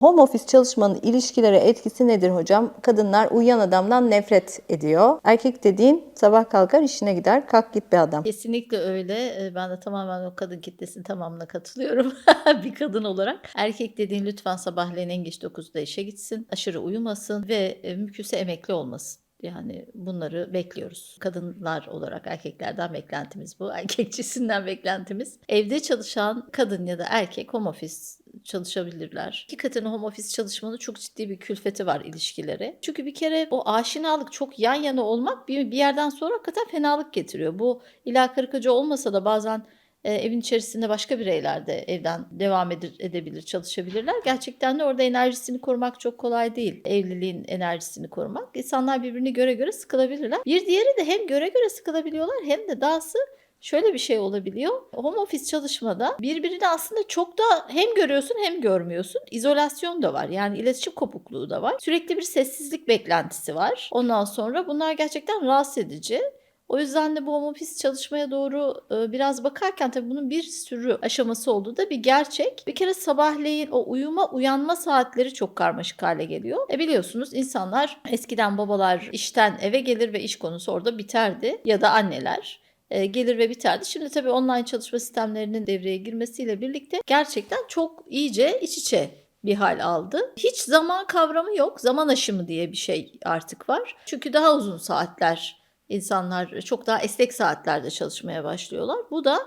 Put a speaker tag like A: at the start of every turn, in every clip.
A: Home office çalışmanın ilişkilere etkisi nedir hocam? Kadınlar uyuyan adamdan nefret ediyor. Erkek dediğin sabah kalkar işine gider. Kalk git bir adam.
B: Kesinlikle öyle. Ee, Ben de tamamen o kadın kitlesinin tamamına katılıyorum bir kadın olarak. Erkek dediğin lütfen sabahleyin en geç 9'da işe gitsin, aşırı uyumasın ve e, mümkünse emekli olmasın. Yani bunları bekliyoruz. Kadınlar olarak erkeklerden beklentimiz bu. Erkekçisinden beklentimiz. Evde çalışan kadın ya da erkek home office çalışabilirler. Hakikaten home office çalışmanın çok ciddi bir külfeti var ilişkilere. Çünkü bir kere o aşinalık çok yan yana olmak bir, bir yerden sonra hakikaten fenalık getiriyor. Bu ila karı koca olmasa da bazen e, evin içerisinde başka bireyler de evden devam ede- edebilir, çalışabilirler. Gerçekten de orada enerjisini korumak çok kolay değil. Evliliğin enerjisini korumak. İnsanlar birbirini göre göre sıkılabilirler. Bir diğeri de hem göre göre sıkılabiliyorlar hem de dahası Şöyle bir şey olabiliyor. Home office çalışmada birbirini aslında çok da hem görüyorsun hem görmüyorsun. İzolasyon da var. Yani iletişim kopukluğu da var. Sürekli bir sessizlik beklentisi var. Ondan sonra bunlar gerçekten rahatsız edici. O yüzden de bu home office çalışmaya doğru e, biraz bakarken tabii bunun bir sürü aşaması olduğu da bir gerçek. Bir kere sabahleyin o uyuma uyanma saatleri çok karmaşık hale geliyor. E biliyorsunuz insanlar eskiden babalar işten eve gelir ve iş konusu orada biterdi ya da anneler e, gelir ve biterdi. Şimdi tabii online çalışma sistemlerinin devreye girmesiyle birlikte gerçekten çok iyice iç içe bir hal aldı. Hiç zaman kavramı yok. Zaman aşımı diye bir şey artık var. Çünkü daha uzun saatler insanlar çok daha esnek saatlerde çalışmaya başlıyorlar. Bu da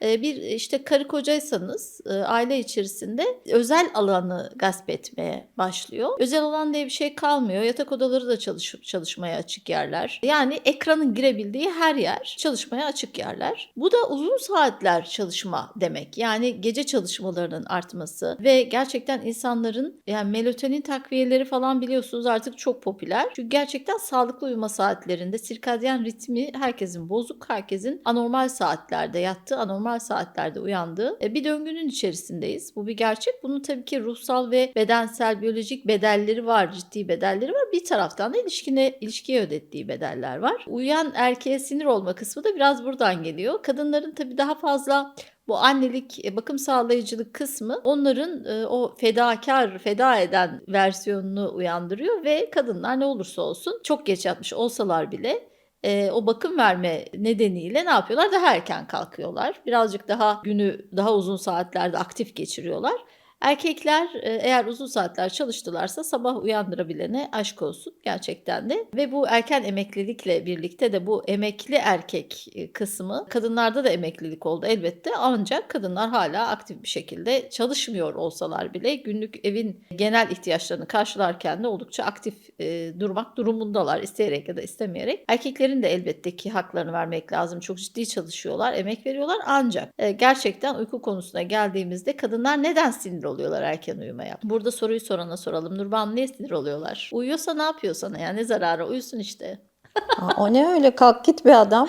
B: bir işte karı kocaysanız e, aile içerisinde özel alanı gasp etmeye başlıyor. Özel alan diye bir şey kalmıyor. Yatak odaları da çalış, çalışmaya açık yerler. Yani ekranın girebildiği her yer çalışmaya açık yerler. Bu da uzun saatler çalışma demek. Yani gece çalışmalarının artması ve gerçekten insanların yani melatonin takviyeleri falan biliyorsunuz artık çok popüler. Çünkü gerçekten sağlıklı uyuma saatlerinde sirkadyen ritmi herkesin bozuk, herkesin anormal saatlerde yattığı, anormal saatlerde uyandığı e, bir döngünün içerisindeyiz. Bu bir gerçek. Bunun tabii ki ruhsal ve bedensel, biyolojik bedelleri var, ciddi bedelleri var. Bir taraftan da ilişkine, ilişkiye ödettiği bedeller var. Uyuyan erkeğe sinir olma kısmı da biraz buradan geliyor. Kadınların tabii daha fazla bu annelik, e, bakım sağlayıcılık kısmı onların e, o fedakar, feda eden versiyonunu uyandırıyor ve kadınlar ne olursa olsun çok geç yatmış olsalar bile e, o bakım verme nedeniyle ne yapıyorlar? Daha erken kalkıyorlar. Birazcık daha günü daha uzun saatlerde aktif geçiriyorlar. Erkekler e, eğer uzun saatler çalıştılarsa sabah uyandırabilene aşk olsun gerçekten de. Ve bu erken emeklilikle birlikte de bu emekli erkek e, kısmı kadınlarda da emeklilik oldu elbette. Ancak kadınlar hala aktif bir şekilde çalışmıyor olsalar bile günlük evin genel ihtiyaçlarını karşılarken de oldukça aktif e, durmak durumundalar isteyerek ya da istemeyerek. Erkeklerin de elbette ki haklarını vermek lazım. Çok ciddi çalışıyorlar, emek veriyorlar ancak e, gerçekten uyku konusuna geldiğimizde kadınlar neden sinir oluyorlar erken uyumaya? Burada soruyu sorana soralım. Nurban niye sinir oluyorlar? Uyuyorsa ne yapıyor sana ya? Ne zararı? Uyusun işte.
A: Aa, o ne öyle kalk git bir adam.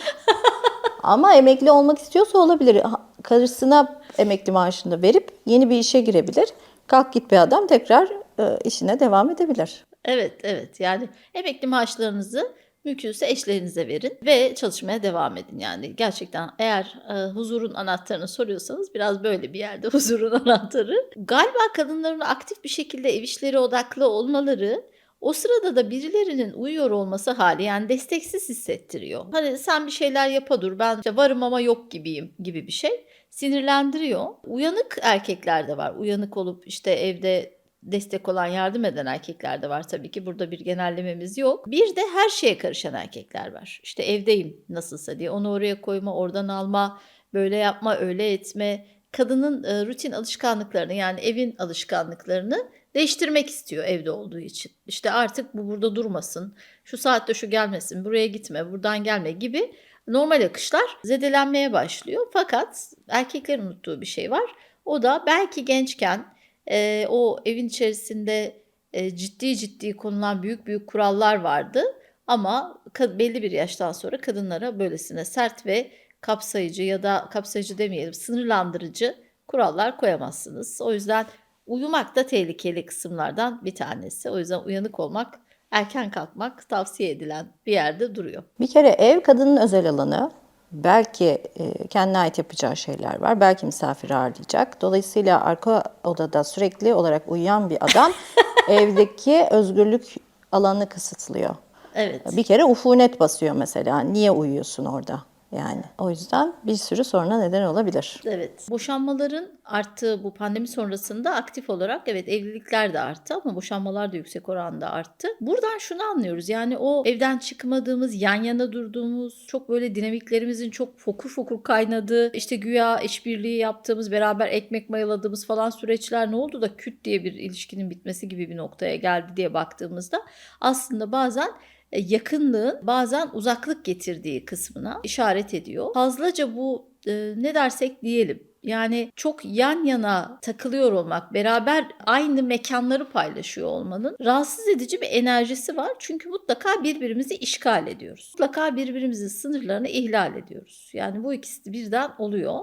A: Ama emekli olmak istiyorsa olabilir. Karısına emekli maaşını verip yeni bir işe girebilir. Kalk git bir adam tekrar e, işine devam edebilir.
B: Evet, evet. Yani emekli maaşlarınızı mümkünse eşlerinize verin ve çalışmaya devam edin. Yani gerçekten eğer e, huzurun anahtarını soruyorsanız biraz böyle bir yerde huzurun anahtarı. Galiba kadınların aktif bir şekilde ev işleri odaklı olmaları o sırada da birilerinin uyuyor olması hali yani desteksiz hissettiriyor. Hani sen bir şeyler yapa dur ben işte varım ama yok gibiyim gibi bir şey sinirlendiriyor. Uyanık erkekler de var. Uyanık olup işte evde destek olan yardım eden erkekler de var tabii ki. Burada bir genellememiz yok. Bir de her şeye karışan erkekler var. İşte evdeyim nasılsa diye onu oraya koyma, oradan alma, böyle yapma, öyle etme. Kadının e, rutin alışkanlıklarını yani evin alışkanlıklarını değiştirmek istiyor evde olduğu için. İşte artık bu burada durmasın, şu saatte şu gelmesin, buraya gitme, buradan gelme gibi normal akışlar zedelenmeye başlıyor. Fakat erkeklerin unuttuğu bir şey var. O da belki gençken e, o evin içerisinde e, ciddi ciddi konulan büyük büyük kurallar vardı. Ama belli bir yaştan sonra kadınlara böylesine sert ve kapsayıcı ya da kapsayıcı demeyelim sınırlandırıcı kurallar koyamazsınız. O yüzden uyumak da tehlikeli kısımlardan bir tanesi. O yüzden uyanık olmak, erken kalkmak tavsiye edilen bir yerde duruyor.
A: Bir kere ev kadının özel alanı. Belki e, kendine ait yapacağı şeyler var. Belki misafir ağırlayacak. Dolayısıyla arka odada sürekli olarak uyuyan bir adam evdeki özgürlük alanını kısıtlıyor.
B: Evet.
A: Bir kere ufunet basıyor mesela. Niye uyuyorsun orada? Yani o yüzden bir sürü soruna neden olabilir.
B: Evet. Boşanmaların arttığı bu pandemi sonrasında aktif olarak evet evlilikler de arttı ama boşanmalar da yüksek oranda arttı. Buradan şunu anlıyoruz. Yani o evden çıkmadığımız, yan yana durduğumuz, çok böyle dinamiklerimizin çok fokur fokur kaynadığı, işte güya işbirliği yaptığımız, beraber ekmek mayaladığımız falan süreçler ne oldu da küt diye bir ilişkinin bitmesi gibi bir noktaya geldi diye baktığımızda aslında bazen yakınlığın bazen uzaklık getirdiği kısmına işaret ediyor. Fazlaca bu e, ne dersek diyelim. Yani çok yan yana takılıyor olmak, beraber aynı mekanları paylaşıyor olmanın rahatsız edici bir enerjisi var. Çünkü mutlaka birbirimizi işgal ediyoruz. Mutlaka birbirimizin sınırlarını ihlal ediyoruz. Yani bu ikisi birden oluyor.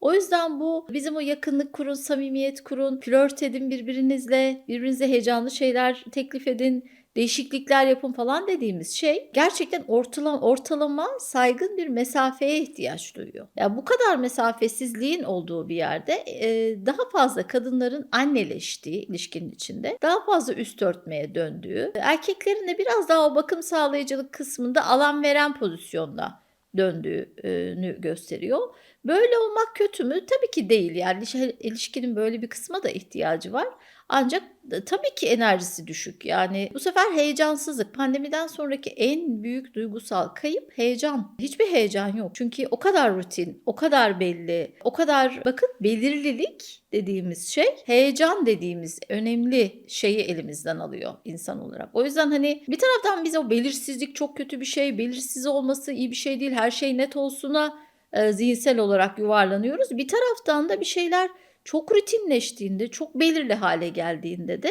B: O yüzden bu bizim o yakınlık kurun, samimiyet kurun, flört edin birbirinizle, birbirinize heyecanlı şeyler teklif edin, değişiklikler yapın falan dediğimiz şey gerçekten ortalama, ortalama saygın bir mesafeye ihtiyaç duyuyor. Ya yani bu kadar mesafesizliğin olduğu bir yerde e, daha fazla kadınların anneleştiği ilişkinin içinde daha fazla üst örtmeye döndüğü, erkeklerin de biraz daha o bakım sağlayıcılık kısmında alan veren pozisyonda döndüğünü gösteriyor. Böyle olmak kötü mü? Tabii ki değil. Yani ilişkinin böyle bir kısma da ihtiyacı var. Ancak tabii ki enerjisi düşük. Yani bu sefer heyecansızlık. Pandemiden sonraki en büyük duygusal kayıp heyecan. Hiçbir heyecan yok. Çünkü o kadar rutin, o kadar belli, o kadar bakın belirlilik dediğimiz şey heyecan dediğimiz önemli şeyi elimizden alıyor insan olarak. O yüzden hani bir taraftan biz o belirsizlik çok kötü bir şey, belirsiz olması iyi bir şey değil, her şey net olsuna e, zihinsel olarak yuvarlanıyoruz. Bir taraftan da bir şeyler çok rutinleştiğinde, çok belirli hale geldiğinde de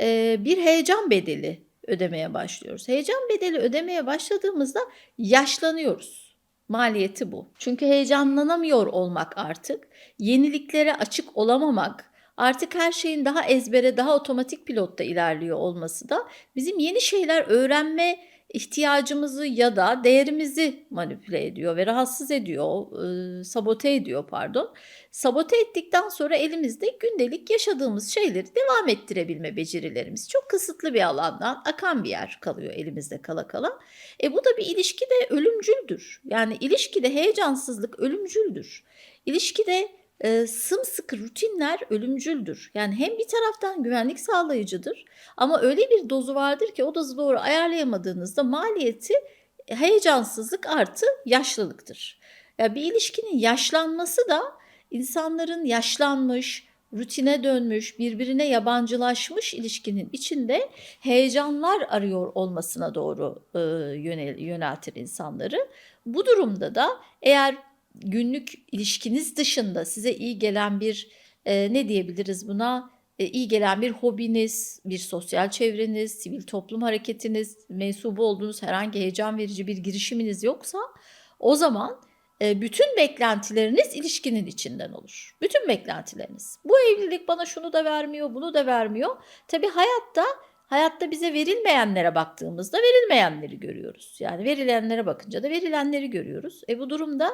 B: e, bir heyecan bedeli ödemeye başlıyoruz. Heyecan bedeli ödemeye başladığımızda yaşlanıyoruz. Maliyeti bu. Çünkü heyecanlanamıyor olmak artık, yeniliklere açık olamamak, artık her şeyin daha ezbere, daha otomatik pilotta ilerliyor olması da bizim yeni şeyler öğrenme ihtiyacımızı ya da değerimizi manipüle ediyor ve rahatsız ediyor, e, sabote ediyor pardon. Sabote ettikten sonra elimizde gündelik yaşadığımız şeyleri devam ettirebilme becerilerimiz çok kısıtlı bir alandan akan bir yer kalıyor elimizde kala kala. E bu da bir ilişkide ölümcüldür. Yani ilişkide heyecansızlık ölümcüldür. İlişkide e, sımsıkı rutinler ölümcüldür. Yani hem bir taraftan güvenlik sağlayıcıdır ama öyle bir dozu vardır ki o dozu doğru ayarlayamadığınızda maliyeti heyecansızlık artı yaşlılıktır. Ya bir ilişkinin yaşlanması da insanların yaşlanmış, rutine dönmüş, birbirine yabancılaşmış ilişkinin içinde heyecanlar arıyor olmasına doğru e, yönel, yöneltir insanları. Bu durumda da eğer günlük ilişkiniz dışında size iyi gelen bir e, ne diyebiliriz buna e, iyi gelen bir hobiniz, bir sosyal çevreniz, sivil toplum hareketiniz, mensubu olduğunuz herhangi heyecan verici bir girişiminiz yoksa o zaman e, bütün beklentileriniz ilişkinin içinden olur. Bütün beklentileriniz. Bu evlilik bana şunu da vermiyor, bunu da vermiyor. Tabii hayatta hayatta bize verilmeyenlere baktığımızda verilmeyenleri görüyoruz. Yani verilenlere bakınca da verilenleri görüyoruz. E bu durumda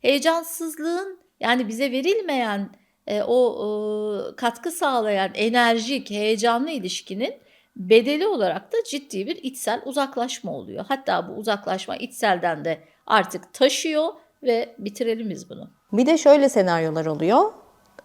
B: heyecansızlığın yani bize verilmeyen e, o e, katkı sağlayan enerjik, heyecanlı ilişkinin bedeli olarak da ciddi bir içsel uzaklaşma oluyor. Hatta bu uzaklaşma içselden de artık taşıyor ve bitirelim biz bunu.
A: Bir de şöyle senaryolar oluyor.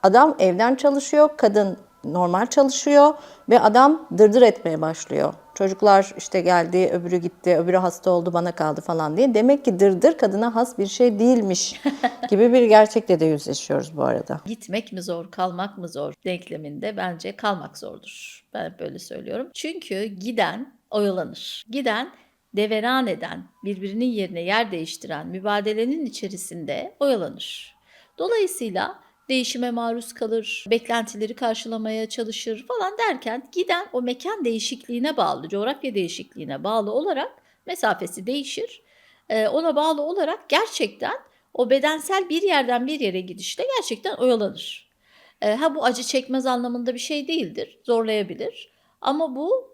A: Adam evden çalışıyor, kadın normal çalışıyor ve adam dırdır etmeye başlıyor. Çocuklar işte geldi, öbürü gitti, öbürü hasta oldu, bana kaldı falan diye. Demek ki dırdır kadına has bir şey değilmiş gibi bir gerçekle de yüzleşiyoruz bu arada.
B: Gitmek mi zor, kalmak mı zor denkleminde bence kalmak zordur. Ben böyle söylüyorum. Çünkü giden oyalanır. Giden deveran eden, birbirinin yerine yer değiştiren mübadelenin içerisinde oyalanır. Dolayısıyla değişime maruz kalır, beklentileri karşılamaya çalışır falan derken giden o mekan değişikliğine bağlı, coğrafya değişikliğine bağlı olarak mesafesi değişir. Ona bağlı olarak gerçekten o bedensel bir yerden bir yere gidişle gerçekten oyalanır. Ha bu acı çekmez anlamında bir şey değildir, zorlayabilir. Ama bu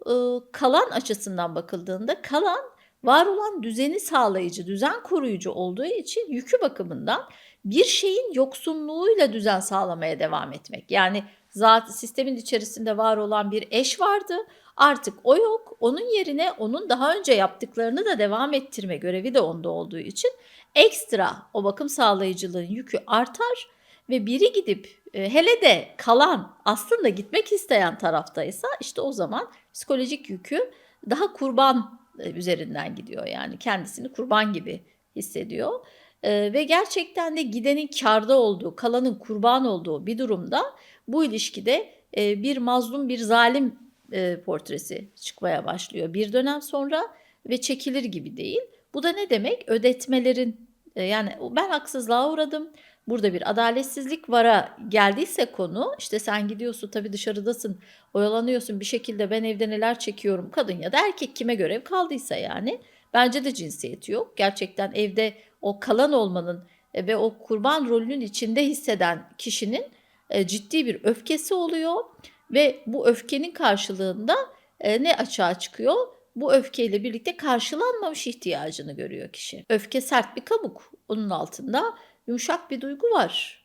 B: kalan açısından bakıldığında kalan var olan düzeni sağlayıcı, düzen koruyucu olduğu için yükü bakımından bir şeyin yoksunluğuyla düzen sağlamaya devam etmek. Yani zat sistemin içerisinde var olan bir eş vardı. Artık o yok. Onun yerine onun daha önce yaptıklarını da devam ettirme görevi de onda olduğu için ekstra o bakım sağlayıcılığın yükü artar ve biri gidip e, hele de kalan aslında gitmek isteyen taraftaysa işte o zaman psikolojik yükü daha kurban e, üzerinden gidiyor. Yani kendisini kurban gibi hissediyor. E, ve gerçekten de gidenin karda olduğu, kalanın kurban olduğu bir durumda bu ilişkide e, bir mazlum, bir zalim e, portresi çıkmaya başlıyor bir dönem sonra ve çekilir gibi değil. Bu da ne demek? Ödetmelerin e, yani ben haksızlığa uğradım. Burada bir adaletsizlik vara geldiyse konu işte sen gidiyorsun tabii dışarıdasın oyalanıyorsun bir şekilde ben evde neler çekiyorum kadın ya da erkek kime görev kaldıysa yani bence de cinsiyeti yok. Gerçekten evde o kalan olmanın e, ve o kurban rolünün içinde hisseden kişinin e, ciddi bir öfkesi oluyor ve bu öfkenin karşılığında e, ne açığa çıkıyor? Bu öfkeyle birlikte karşılanmamış ihtiyacını görüyor kişi. Öfke sert bir kabuk. Onun altında yumuşak bir duygu var.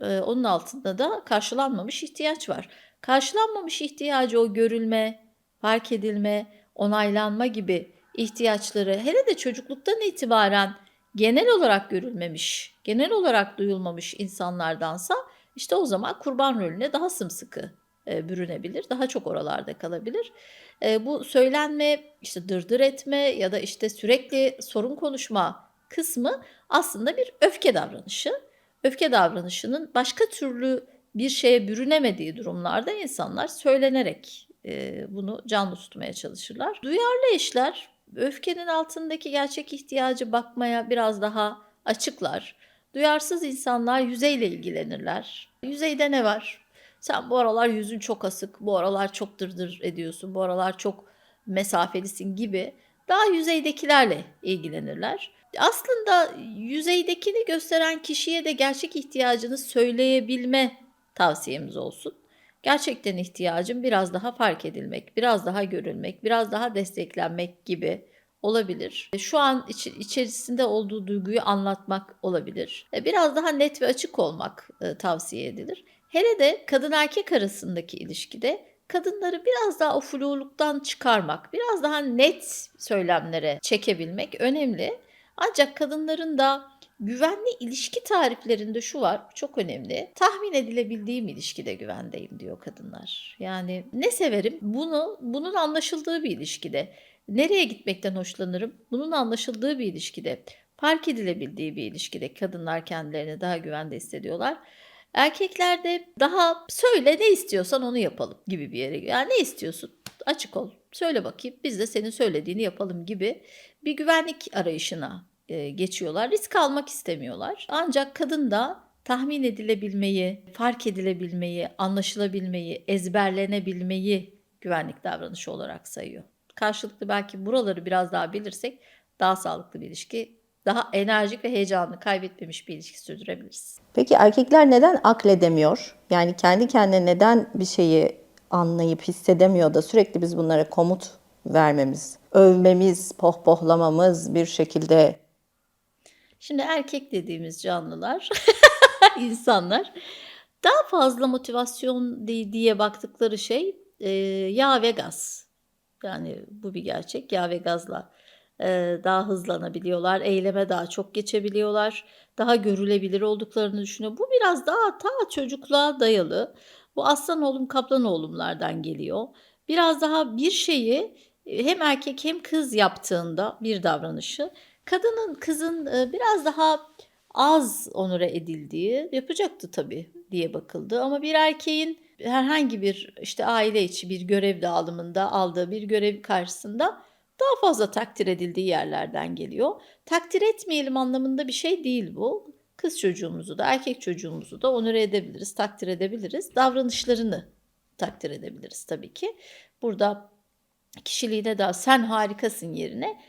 B: Onun altında da karşılanmamış ihtiyaç var. Karşılanmamış ihtiyacı o görülme, fark edilme, onaylanma gibi ihtiyaçları hele de çocukluktan itibaren genel olarak görülmemiş, genel olarak duyulmamış insanlardansa işte o zaman kurban rolüne daha sımsıkı e, bürünebilir. Daha çok oralarda kalabilir. E, bu söylenme, işte dırdır etme ya da işte sürekli sorun konuşma kısmı aslında bir öfke davranışı. Öfke davranışının başka türlü bir şeye bürünemediği durumlarda insanlar söylenerek e, bunu canlı tutmaya çalışırlar. Duyarlı eşler öfkenin altındaki gerçek ihtiyacı bakmaya biraz daha açıklar. Duyarsız insanlar yüzeyle ilgilenirler. Yüzeyde ne var? Sen bu aralar yüzün çok asık, bu aralar çok dırdır ediyorsun, bu aralar çok mesafelisin gibi daha yüzeydekilerle ilgilenirler. Aslında yüzeydekini gösteren kişiye de gerçek ihtiyacını söyleyebilme tavsiyemiz olsun. Gerçekten ihtiyacım biraz daha fark edilmek, biraz daha görülmek, biraz daha desteklenmek gibi olabilir. Şu an iç, içerisinde olduğu duyguyu anlatmak olabilir. E, Biraz daha net ve açık olmak e, tavsiye edilir. Hele de kadın erkek arasındaki ilişkide kadınları biraz daha o fluluktan çıkarmak, biraz daha net söylemlere çekebilmek önemli. Ancak kadınların da güvenli ilişki tariflerinde şu var, çok önemli. Tahmin edilebildiğim ilişkide güvendeyim diyor kadınlar. Yani ne severim? Bunu bunun anlaşıldığı bir ilişkide. Nereye gitmekten hoşlanırım? Bunun anlaşıldığı bir ilişkide. Fark edilebildiği bir ilişkide kadınlar kendilerini daha güvende hissediyorlar. Erkeklerde daha söyle ne istiyorsan onu yapalım gibi bir yere. Yani ne istiyorsun? Açık ol. Söyle bakayım. Biz de senin söylediğini yapalım gibi bir güvenlik arayışına geçiyorlar. Risk almak istemiyorlar. Ancak kadın da tahmin edilebilmeyi, fark edilebilmeyi, anlaşılabilmeyi, ezberlenebilmeyi güvenlik davranışı olarak sayıyor. Karşılıklı belki buraları biraz daha bilirsek daha sağlıklı bir ilişki, daha enerjik ve heyecanlı kaybetmemiş bir ilişki sürdürebiliriz.
A: Peki erkekler neden akledemiyor? Yani kendi kendine neden bir şeyi anlayıp hissedemiyor da sürekli biz bunlara komut vermemiz, övmemiz, pohpohlamamız bir şekilde
B: Şimdi erkek dediğimiz canlılar, insanlar daha fazla motivasyon di- diye baktıkları şey e, yağ ve gaz. Yani bu bir gerçek. Yağ ve gazla e, daha hızlanabiliyorlar, eyleme daha çok geçebiliyorlar, daha görülebilir olduklarını düşünüyor. Bu biraz daha ta çocukluğa dayalı. Bu aslan oğlum kaplan oğlumlardan geliyor. Biraz daha bir şeyi e, hem erkek hem kız yaptığında bir davranışı kadının kızın e, biraz daha az onure edildiği yapacaktı tabii diye bakıldı ama bir erkeğin herhangi bir işte aile içi bir görev dağılımında aldığı bir görev karşısında daha fazla takdir edildiği yerlerden geliyor. Takdir etmeyelim anlamında bir şey değil bu. Kız çocuğumuzu da erkek çocuğumuzu da onure edebiliriz, takdir edebiliriz. Davranışlarını takdir edebiliriz tabii ki. Burada kişiliğine daha sen harikasın yerine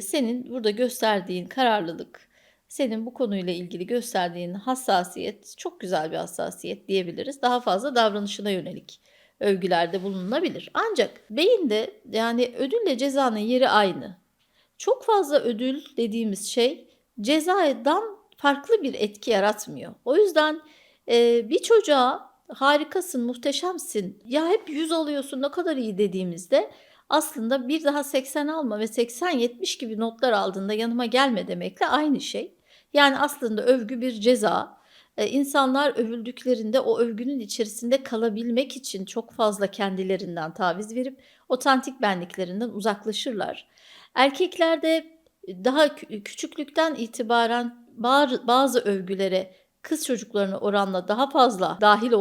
B: senin burada gösterdiğin kararlılık, senin bu konuyla ilgili gösterdiğin hassasiyet çok güzel bir hassasiyet diyebiliriz. Daha fazla davranışına yönelik övgülerde bulunulabilir. Ancak beyinde yani ödülle cezanın yeri aynı. Çok fazla ödül dediğimiz şey cezadan farklı bir etki yaratmıyor. O yüzden e, bir çocuğa harikasın, muhteşemsin, ya hep 100 alıyorsun ne kadar iyi dediğimizde aslında bir daha 80 alma ve 80-70 gibi notlar aldığında yanıma gelme demekle aynı şey. Yani aslında övgü bir ceza. Ee, insanlar övüldüklerinde o övgünün içerisinde kalabilmek için çok fazla kendilerinden taviz verip otantik benliklerinden uzaklaşırlar. Erkeklerde daha kü- küçüklükten itibaren bazı övgülere kız çocuklarına oranla daha fazla dahil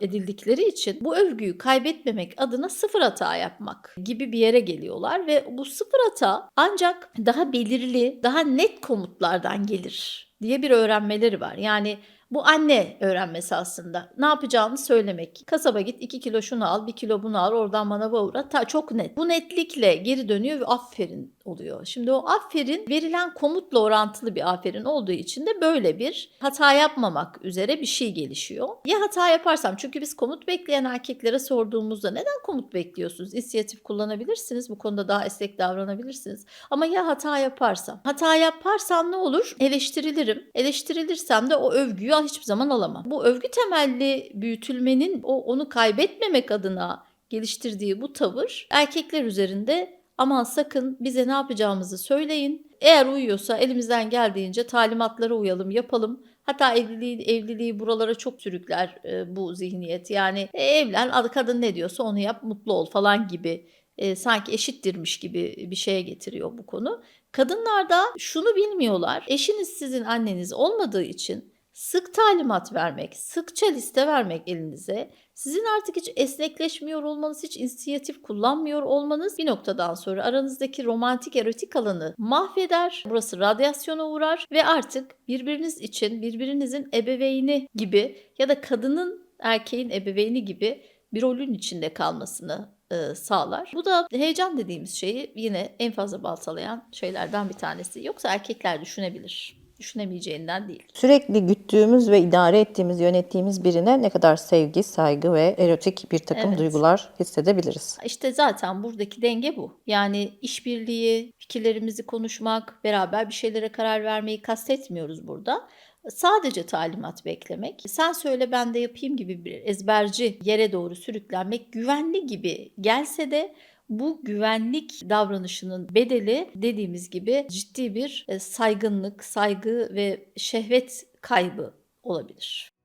B: edildikleri için bu övgüyü kaybetmemek adına sıfır hata yapmak gibi bir yere geliyorlar ve bu sıfır hata ancak daha belirli, daha net komutlardan gelir diye bir öğrenmeleri var. Yani bu anne öğrenmesi aslında. Ne yapacağını söylemek. Kasaba git 2 kilo şunu al, 1 kilo bunu al, oradan manava uğra. Ta, çok net. Bu netlikle geri dönüyor ve aferin oluyor. Şimdi o aferin verilen komutla orantılı bir aferin olduğu için de böyle bir hata yapmamak üzere bir şey gelişiyor. Ya hata yaparsam çünkü biz komut bekleyen erkeklere sorduğumuzda neden komut bekliyorsunuz? İnisiyatif kullanabilirsiniz. Bu konuda daha esnek davranabilirsiniz. Ama ya hata yaparsam? Hata yaparsam ne olur? Eleştirilirim. Eleştirilirsem de o övgüyü hiçbir zaman alamam. Bu övgü temelli büyütülmenin o onu kaybetmemek adına geliştirdiği bu tavır erkekler üzerinde aman sakın bize ne yapacağımızı söyleyin. Eğer uyuyorsa elimizden geldiğince talimatlara uyalım, yapalım. Hatta evliliği, evliliği buralara çok sürükler e, bu zihniyet. Yani e, evlen, adı kadın ne diyorsa onu yap, mutlu ol falan gibi. E, sanki eşittirmiş gibi bir şeye getiriyor bu konu. Kadınlarda şunu bilmiyorlar. Eşiniz sizin anneniz olmadığı için sık talimat vermek, sıkça liste vermek elinize, sizin artık hiç esnekleşmiyor olmanız, hiç inisiyatif kullanmıyor olmanız bir noktadan sonra aranızdaki romantik erotik alanı mahveder. Burası radyasyona uğrar ve artık birbiriniz için birbirinizin ebeveyni gibi ya da kadının erkeğin ebeveyni gibi bir rolün içinde kalmasını e, sağlar. Bu da heyecan dediğimiz şeyi yine en fazla baltalayan şeylerden bir tanesi. Yoksa erkekler düşünebilir. Düşünemeyeceğinden değil.
A: Sürekli güttüğümüz ve idare ettiğimiz, yönettiğimiz birine ne kadar sevgi, saygı ve erotik bir takım
B: Evet.
A: duygular hissedebiliriz.
B: İşte zaten buradaki denge bu. Yani işbirliği, fikirlerimizi konuşmak, beraber bir şeylere karar vermeyi kastetmiyoruz burada. Sadece talimat beklemek, sen söyle ben de yapayım gibi bir ezberci yere doğru sürüklenmek güvenli gibi gelse de bu güvenlik davranışının bedeli dediğimiz gibi ciddi bir e, saygınlık, saygı ve şehvet kaybı olabilir.